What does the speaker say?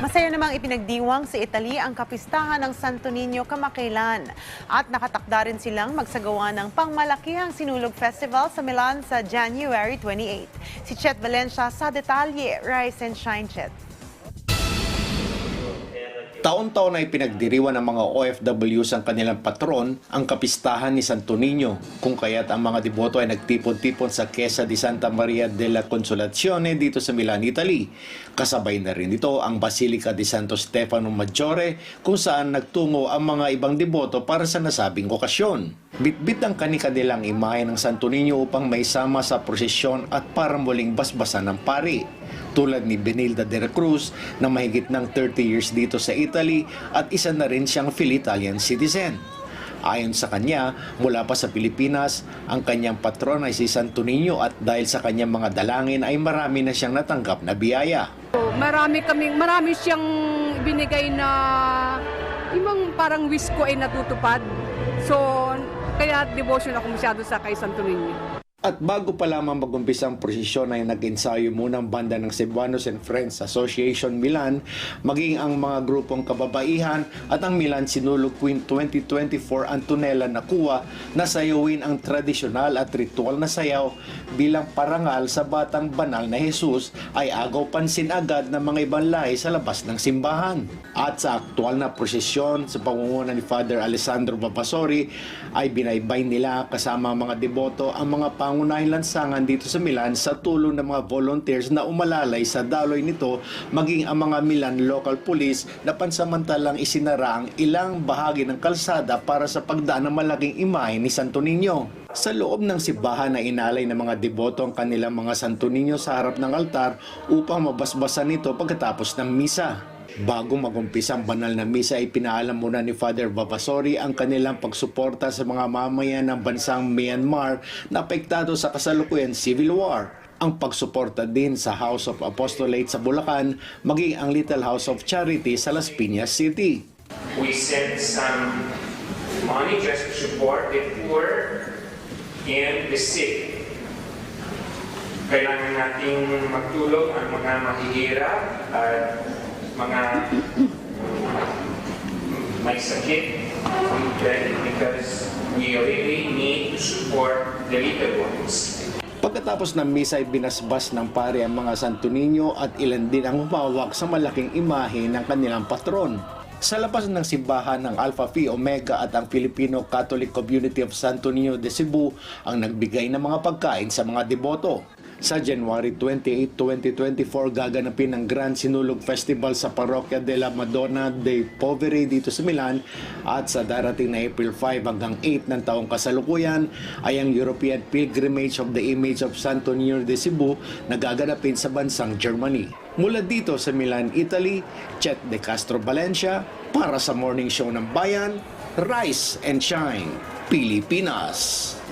Masaya namang ipinagdiwang sa Italy ang kapistahan ng Santo Niño kamakailan at nakatakda rin silang magsagawa ng pangmalakihang Sinulog Festival sa Milan sa January 28. Si Chet Valencia sa detalye. Rise and shine, Chet. Taon-taon ay pinagdiriwan ng mga OFWs ang kanilang patron, ang kapistahan ni Santo Niño, kung kaya't ang mga deboto ay nagtipon-tipon sa Chiesa di Santa Maria della Consolazione dito sa Milan, Italy. Kasabay na rin ito ang Basilica di Santo Stefano Maggiore kung saan nagtungo ang mga ibang deboto para sa nasabing okasyon. Bitbit ang kanikanilang imahe ng Santo Niño upang maisama sa prosesyon at para muling basbasan ng pari tulad ni Benilda de la Cruz na mahigit ng 30 years dito sa Italy at isa na rin siyang Phil-Italian citizen. Ayon sa kanya, mula pa sa Pilipinas, ang kanyang patron ay si Santo Niño at dahil sa kanyang mga dalangin ay marami na siyang natanggap na biyaya. Marami kaming marami siyang binigay na imang parang wish ko ay natutupad. So, kaya devotion ako masyado sa kay Santo Niño. At bago pa lamang mag-umpisa ang prosesyon ay nag-ensayo muna ang banda ng Cebuanos and Friends Association Milan, maging ang mga grupong kababaihan at ang Milan Sinulog Queen 2024 Antonella Nakua na sayawin ang tradisyonal at ritual na sayaw bilang parangal sa batang banal na Jesus ay agaw pansin agad ng mga ibang lahi sa labas ng simbahan. At sa aktual na prosesyon sa pangunguna ni Father Alessandro Papasori ay binaybay nila kasama mga deboto ang mga pangunahing lansangan dito sa Milan sa tulong ng mga volunteers na umalalay sa daloy nito maging ang mga Milan local police na pansamantalang isinara ang ilang bahagi ng kalsada para sa pagdaan ng malaking imahe ni Santo Niño. Sa loob ng simbahan na inalay ng mga deboto ang kanilang mga Santo Niño sa harap ng altar upang mabasbasan nito pagkatapos ng misa. Bago magumpisa ang banal na misa ay pinaalam muna ni Father Babasori ang kanilang pagsuporta sa mga mamayan ng bansang Myanmar na apektado sa kasalukuyan civil war. Ang pagsuporta din sa House of Apostolate sa Bulacan, maging ang Little House of Charity sa Las Piñas City. we sent some money just to support the poor and the sick. Kailangan nating magtulong ang mga mahihirap at mga may sakit because we really need to support the little ones. Pagkatapos ng misa ay binasbas ng pare ang mga Santo Niño at ilan din ang humawak sa malaking imahe ng kanilang patron. Sa labas ng simbahan ng Alpha Phi Omega at ang Filipino Catholic Community of Santo Niño de Cebu ang nagbigay ng mga pagkain sa mga deboto. Sa January 28, 2024, gaganapin ang Grand Sinulog Festival sa Parokya de la Madonna de Poveri dito sa Milan at sa darating na April 5 hanggang 8 ng taong kasalukuyan ay ang European Pilgrimage of the Image of Santo Niño de Cebu na gaganapin sa bansang Germany. Mula dito sa Milan, Italy, Chet de Castro Valencia para sa Morning Show ng Bayan, Rise and Shine, Pilipinas.